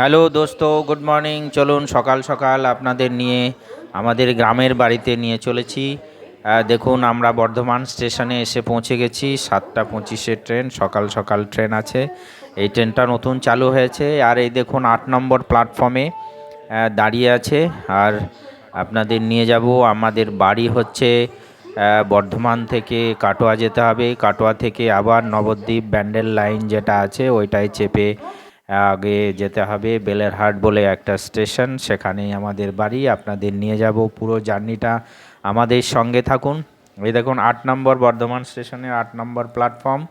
Hello দোস্ত, good morning. চলুন সকাল সকাল আপনাদের নিয়ে আমাদের গ্রামের বাড়িতে নিয়ে চলেছি। দেখুন, আমরা বর্ধমান স্টেশনে এসে পৌঁছে গেছি। সাতটা পঁচিশের ট্রেন, সকাল সকাল ট্রেন আছে। এই ট্রেনটা নতুন চালু হয়েছে। আর এই দেখুন, আট নম্বর প্ল্যাটফর্মে দাঁড়িয়ে আছে। আর আপনাদের নিয়ে যাব, আমাদের বাড়ি হচ্ছে বর্ধমান থেকে কাটোয়া যেতে হবে। কাটোয়া থেকে আবার নবদ্বীপ ব্যান্ডেল লাইন যেটা আছে ওইটায় চেপে আগে যেতে হবে বেলেরহাট বলে একটা স্টেশন। সেখানেই আমাদের বাড়ি, আপনাদের নিয়ে যাব পুরো জার্নিটা। আমাদের সঙ্গে থাকুন। এই দেখুন, আট নম্বর বর্ধমান স্টেশনের আট নম্বর প্ল্যাটফর্ম।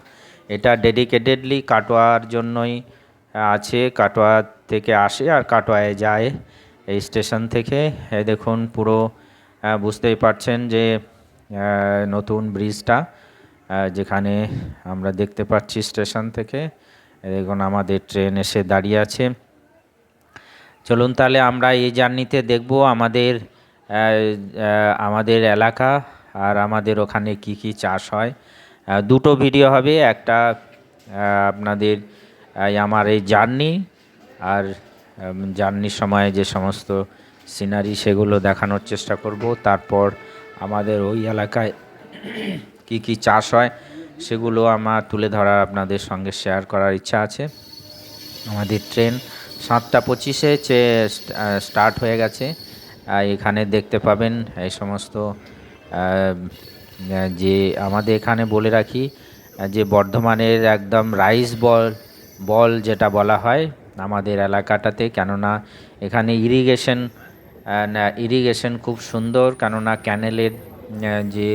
এটা ডেডিকেটেডলি কাটোয়ার জন্যই আছে। কাটোয়া থেকে আসে আর কাটোয়ায় যায় এই স্টেশন থেকে। এই দেখুন, পুরো বুঝতেই পারছেন যে নতুন ব্রিজটা যেখানে আমরা দেখতে পাচ্ছি স্টেশন থেকে। দেখুন, আমাদের ট্রেন এসে দাঁড়িয়ে আছে। চলুন তাহলে আমরা এই জার্নিতে দেখব আমাদের আমাদের এলাকা আর আমাদের ওখানে কি কি চাষ হয়। দুটো ভিডিও হবে, একটা আপনাদের আমার এই জার্নি আর জার্নির সময় যে সমস্ত সিনারি সেগুলো দেখানোর চেষ্টা করব। তারপর আমাদের ওই এলাকায় কি কি চাষ হয়। সেগুলো আমার তুলে ধরার আপনাদের সঙ্গে শেয়ার করার ইচ্ছা আছে। আমাদের ট্রেন সাতটা পঁচিশে স্টার্ট হয়ে গেছে। এখানে দেখতে পাবেন এই সমস্ত যে আমাদের এখানে বলে রাখি, যে বর্ধমানের একদম রাইস বল বল যেটা বলা হয় আমাদের এলাকাটাতে। কেননা এখানে ইরিগেশন ইরিগেশন খুব সুন্দর। কেননা ক্যানেলের যে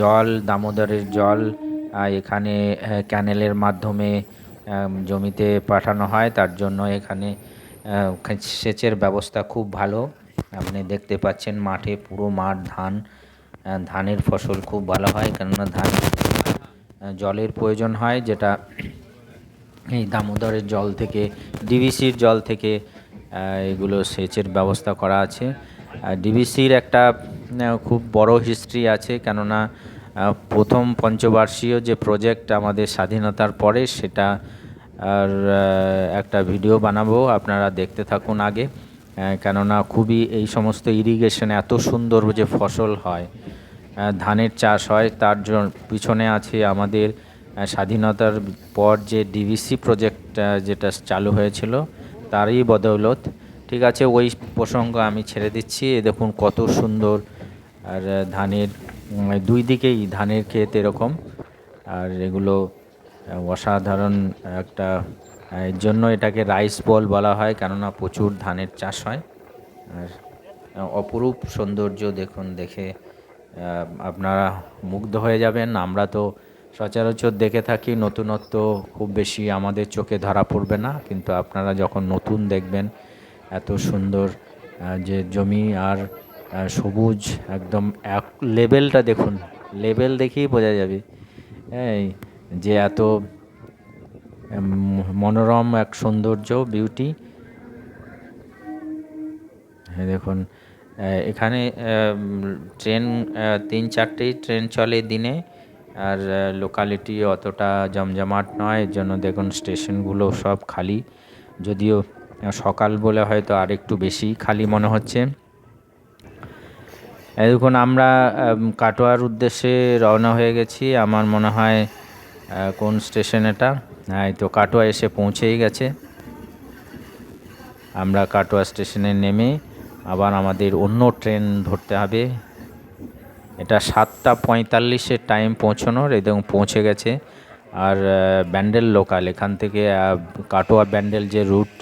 জল, দামোদরের জল এখানে ক্যানেলের মাধ্যমে জমিতে পাঠানো হয়। তার জন্য এখানে সেচের ব্যবস্থা খুব ভালো। আপনি দেখতে পাচ্ছেন মাঠে পুরো মাঠ ধান ধানের ফসল খুব ভালো হয়। কেননা ধান জলের প্রয়োজন হয়, যেটা এই দামোদরের জল থেকে ডিভিসির জল থেকে এগুলো সেচের ব্যবস্থা করা আছে। ডিভিসির একটা খুব বড় হিস্ট্রি আছে, কেননা প্রথম পঞ্চবার্ষীয় যে প্রজেক্ট আমাদের স্বাধীনতার পরে সেটা আর একটা ভিডিও বানাবো, আপনারা দেখতে থাকুন আগে। কেননা, খুবই এই সমস্ত ইরিগেশন এত সুন্দর যে ফসল হয় ধানের চাষ হয়, তার জন্য পিছনে আছে আমাদের স্বাধীনতার পর যে ডিভিসি প্রজেক্ট যেটা চালু হয়েছিল, তারই বদৌলত। ঠিক আছে, ওই প্রসঙ্গ আমি ছেড়ে দিচ্ছি, এ দেখুন কত সুন্দর আর ধানের দুই দিকেই ধানের ক্ষেত এরকম। আর এগুলো অসাধারণ একটা এর জন্য এটাকে রাইস বল বলা হয়, কেননা প্রচুর ধানের চাষ হয়। আর অপরূপ সৌন্দর্য দেখুন, দেখে আপনারা মুগ্ধ হয়ে যাবেন। আমরা তো সচরাচর দেখে থাকি, নতুনত্ব খুব বেশি আমাদের চোখে ধরা পড়বে না। কিন্তু আপনারা যখন নতুন দেখবেন, এত সুন্দর যে জমি আর সবুজ একদম এক লেভেলটা দেখুন, লেভেল দেখেই বোঝা যাবে। এই যে এত মনোরম এক সৌন্দর্য বিউটি হ্যাঁ দেখুন এখানে ট্রেন তিন চারটেই ট্রেন চলে দিনে, আর লোকালিটি অতটা জমজমাট নয় জন্য দেখুন স্টেশনগুলো সব খালি। যদিও, সকাল বলে হয়তো আর একটু বেশি খালি মনে হচ্ছে। দেখুন, আমরা কাটোয়ার উদ্দেশ্যে রওনা হয়ে গেছি। আমার মনে হয় কোন স্টেশন এটা? হ্যাঁ তো কাটোয়া এসে পৌঁছেই গেছে। আমরা কাটোয়া স্টেশনে নেমে আবার আমাদের অন্য ট্রেন ধরতে হবে। এটা সাতটা পঁয়তাল্লিশে টাইম পৌঁছানোর এবং পৌঁছে গেছে। আর ব্যান্ডেল লোকাল, এখান থেকে কাটোয়া ব্যান্ডেল যে রুট,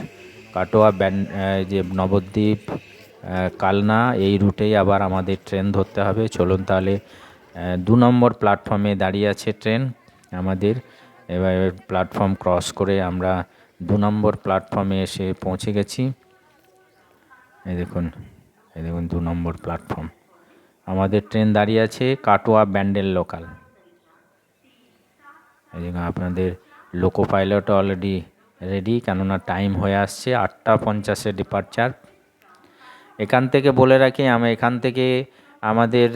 কাটোয়া ব্যান্ড যে নবদ্বীপ কালনা, এই রুটেই আবার আমাদের ট্রেন ধরতে হবে। চলুন তাহলে দু নম্বর প্ল্যাটফর্মে দাঁড়িয়ে আছে ট্রেন আমাদের। এবার প্ল্যাটফর্ম ক্রস করে আমরা দু নম্বর প্ল্যাটফর্মে এসে পৌঁছে গেছি। এই দেখুন এই দেখুন দু নম্বর প্ল্যাটফর্ম। আমাদের ট্রেন দাঁড়িয়ে আছে কাটোয়া ব্যান্ডেল লোকাল। এই জন্য আপনাদের লোকো পাইলট অলরেডি রেডি, কেননা টাইম হয়ে আসছে আটটা পঞ্চাশে ডিপার্চার। এখান থেকে বলে রাখি, আমি এখান থেকে আমাদের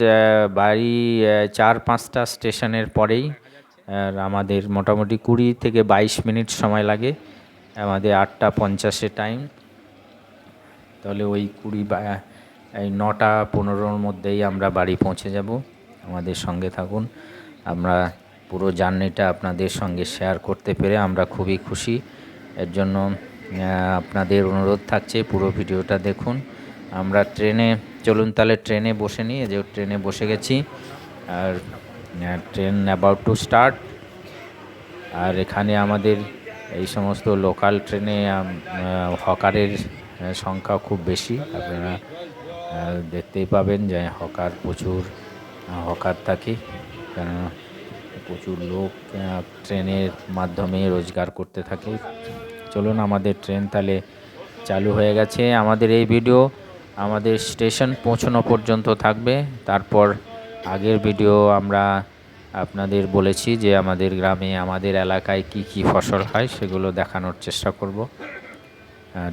বাড়ি চার পাঁচটা স্টেশনের পরেই আমাদের মোটামুটি কুড়ি থেকে বাইশ মিনিট সময় লাগে। আমাদের আটটা পঞ্চাশে টাইম। তাহলে ওই কুড়ি বা, এই নটা পনেরোর মধ্যেই আমরা বাড়ি পৌঁছে যাব। আমাদের সঙ্গে থাকুন। আমরা পুরো জার্নিটা আপনাদের সঙ্গে শেয়ার করতে পেরে আমরা খুবই খুশি। এর জন্য আপনাদের অনুরোধ থাকছে পুরো ভিডিওটা দেখুন। আমরা ট্রেনে, চলুন তাহলে ট্রেনে বসে এই যে ট্রেনে বসে গেছি। আর ট্রেন অ্যাবাউট টু স্টার্ট আর এখানে আমাদের এই সমস্ত লোকাল ট্রেনে হকারের সংখ্যা খুব বেশি। আপনারা দেখতেই পাবেন যে হকার প্রচুর হকার থাকে। কেন প্রচুর লোক ট্রেনের মাধ্যমে রোজগার করতে থাকে। চলুন আমাদের ট্রেন তাহলে চালু হয়ে গেছে। আমাদের এই ভিডিও আমাদের স্টেশন পৌঁছানো পর্যন্ত থাকবে। তারপর আগের ভিডিও আমরা আপনাদের বলেছি যে আমাদের গ্রামে, আমাদের এলাকায় কি কি ফসল হয়, সেগুলো দেখানোর চেষ্টা করব।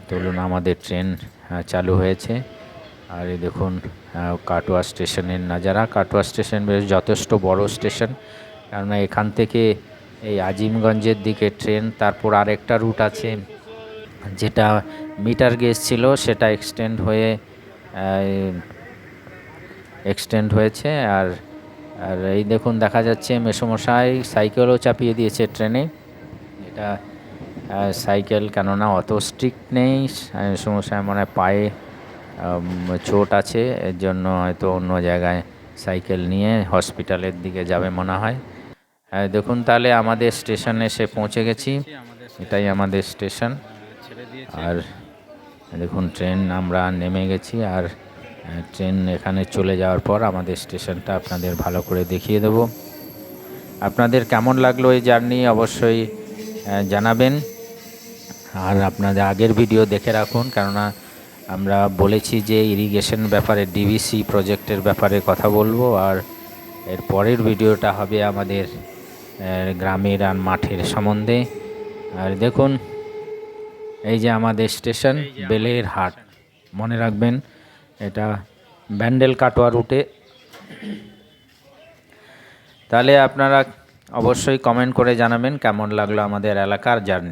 চলুন আমাদের ট্রেন চালু হয়েছে। আর এই দেখুন কাটোয়া স্টেশনের নাজারা। কাটোয়া স্টেশন বেশ যথেষ্ট বড় স্টেশন। কেননা এখান থেকে এই আজিমগঞ্জের দিকে ট্রেন, তারপর আরেকটা রুট আছে, যেটা মিটার গেজ ছিল, সেটা এক্সটেন্ড হয়ে এক্সটেন্ড হয়েছে আর আর এই দেখুন দেখা যাচ্ছে মেসমশাই সাইকেলও চাপিয়ে দিয়েছে ট্রেনে। এটা সাইকেল কেননা অত স্ট্রিক্ট নেই সমস্যায় মনে হয় পায়ে চোট আছে এর জন্য হয়তো অন্য জায়গায় সাইকেল নিয়ে হসপিটালের দিকে যাবে মনে হয়। হ্যাঁ দেখুন তাহলে আমাদের স্টেশনে এসে পৌঁছে গেছি। এটাই আমাদের স্টেশন। আর দেখুন, ট্রেন আমরা নেমে গেছি আর ট্রেন এখানে চলে যাওয়ার পর আমাদের স্টেশনটা আপনাদের ভালো করে দেখিয়ে দেব। আপনাদের কেমন লাগল এই জার্নি অবশ্যই জানাবেন। আর আপনাদের আগের ভিডিও দেখে রাখুন, কেননা আমরা বলেছি যে ইরিগেশন ব্যাপারে ডিভিসি প্রজেক্টের ব্যাপারে কথা বলব। আর এর পরের ভিডিওটা হবে আমাদের গ্রামের আর মাঠের সম্বন্ধে। আর দেখুন এই যে আমাদের স্টেশন বেলের হাট। মনে রাখবেন এটা ব্যান্ডেল কাটোয়া রুটে। তাহলে আপনারা অবশ্যই কমেন্ট করে জানাবেন কেমন লাগল আমাদের এলাকার জার্নি।